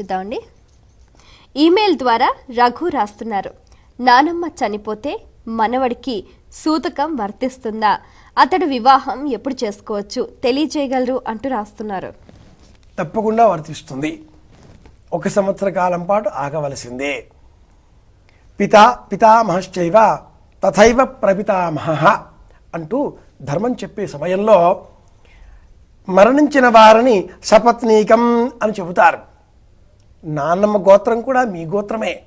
చూద్దామండి ఈమెయిల్ ద్వారా రఘు రాస్తున్నారు. నానమ్మ చనిపోతే మనవడికి సూతకం వర్తిస్తుందా? అతడు వివాహం ఎప్పుడు చేసుకోవచ్చు? తెలియజేయగలరు అంటూ రాస్తున్నారు. తప్పకుండా వర్తిస్తుంది. ఒక సంవత్సర కాలం పాటు ఆగవలసిందే. పితా పితామహశ్చైవ తథైవ ప్రపితామహ అంటూ ధర్మం చెప్పే సమయంలో మరణించిన వారిని సపత్నీకం అని చెబుతారు. నాన్నమ్మ గోత్రం కూడా మీ గోత్రమే.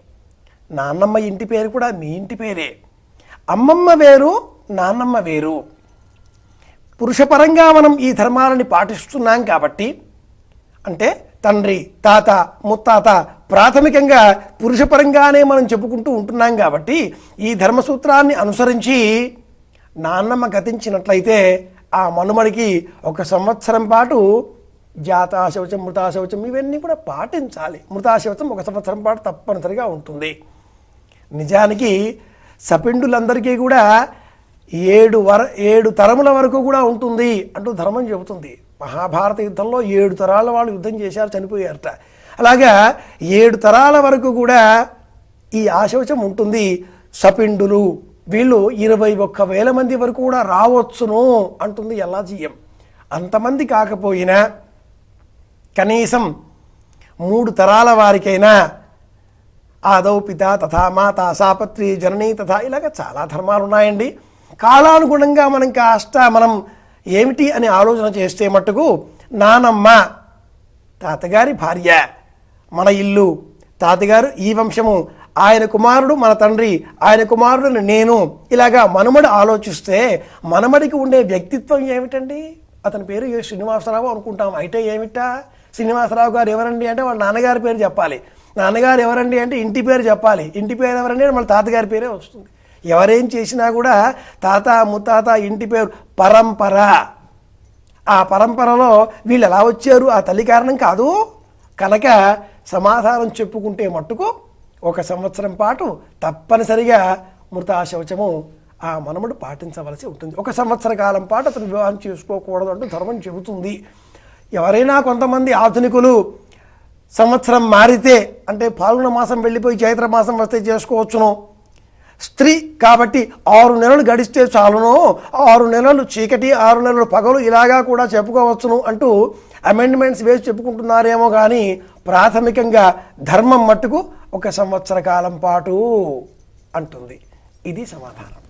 నాన్నమ్మ ఇంటి పేరు కూడా మీ ఇంటి పేరే. అమ్మమ్మ వేరు నాన్నమ్మ వేరు. పురుషపరంగా మనం ఈ ధర్మాలని పాటిస్తున్నాం కాబట్టి అంటే తండ్రి తాత ముత్తాత ప్రాథమికంగా పురుషపరంగానే మనం చెప్పుకుంటూ ఉంటున్నాం కాబట్టి ఈ ధర్మసూత్రాన్ని అనుసరించి నాన్నమ్మ గతించినట్లయితే ఆ మనుమడికి ఒక సంవత్సరం పాటు జాతాశౌచం మృతాశౌచం ఇవన్నీ కూడా పాటించాలి. మృతాశౌచం ఒక సంవత్సరం పాటు తప్పనిసరిగా ఉంటుంది. నిజానికి సపిండులందరికీ కూడా ఏడు వర ఏడు తరముల వరకు కూడా ఉంటుంది అంటూ ధర్మం చెబుతుంది. మహాభారత యుద్ధంలో ఏడు తరాల వాళ్ళు యుద్ధం చేశారు చనిపోయారట. అలాగా ఏడు తరాల వరకు కూడా ఈ ఆశౌచం ఉంటుంది. సపిండులు వీళ్ళు ఇరవై ఒక్క వేల మంది వరకు కూడా రావచ్చును అంటుంది ఎల్లాజీయం అంతమంది కాకపోయినా కనీసం మూడు తరాల వారికైనా ఆదౌ పిత తథా మాత సాపత్రి జనని తథా ఇలాగ చాలా ధర్మాలు ఉన్నాయండి కాలానుగుణంగా మనం కాస్త మనం ఏమిటి అని ఆలోచన చేస్తే మట్టుకు నానమ్మ తాతగారి భార్య మన ఇల్లు తాతగారు ఈ వంశము ఆయన కుమారుడు మన తండ్రి ఆయన కుమారుడు నేను ఇలాగా మనుమడు ఆలోచిస్తే మనమడికి ఉండే వ్యక్తిత్వం ఏమిటండి? అతని పేరు ఏ శ్రీనివాసరావు అనుకుంటాం. అయితే ఏమిటా? శ్రీనివాసరావు గారు ఎవరండి అంటే వాళ్ళ నాన్నగారి పేరు చెప్పాలి. నాన్నగారు ఎవరండి అంటే ఇంటి పేరు చెప్పాలి. ఇంటి పేరు ఎవరండి అంటే వాళ్ళ తాతగారి పేరే వస్తుంది. ఎవరేం చేసినా కూడా తాత ముత్తాత ఇంటి పేరు పరంపర. ఆ పరంపరలో వీళ్ళు ఎలా వచ్చారు? ఆ తల్లి కారణం కాదు. కనుక సమాధానం చెప్పుకుంటే మట్టుకు ఒక సంవత్సరం పాటు తప్పనిసరిగా మృతాశౌచము ఆ మనముడు పాటించవలసి ఉంటుంది. ఒక సంవత్సర కాలం పాటు అతను వివాహం చేసుకోకూడదు అంటూ ధర్మం చెబుతుంది. ఎవరైనా కొంతమంది ఆధునికులు సంవత్సరం మారితే అంటే పాల్గొన మాసం వెళ్ళిపోయి చైత్ర మాసం వస్తే చేసుకోవచ్చును. స్త్రీ కాబట్టి ఆరు నెలలు గడిస్తే చాలును. ఆరు నెలలు చీకటి ఆరు నెలలు పగలు ఇలాగా కూడా చెప్పుకోవచ్చును అంటూ అమెండ్మెంట్స్ వేసి చెప్పుకుంటున్నారేమో కానీ ప్రాథమికంగా ధర్మం మట్టుకు ఒక సంవత్సర కాలం పాటు అంటుంది. ఇది సమాధానం.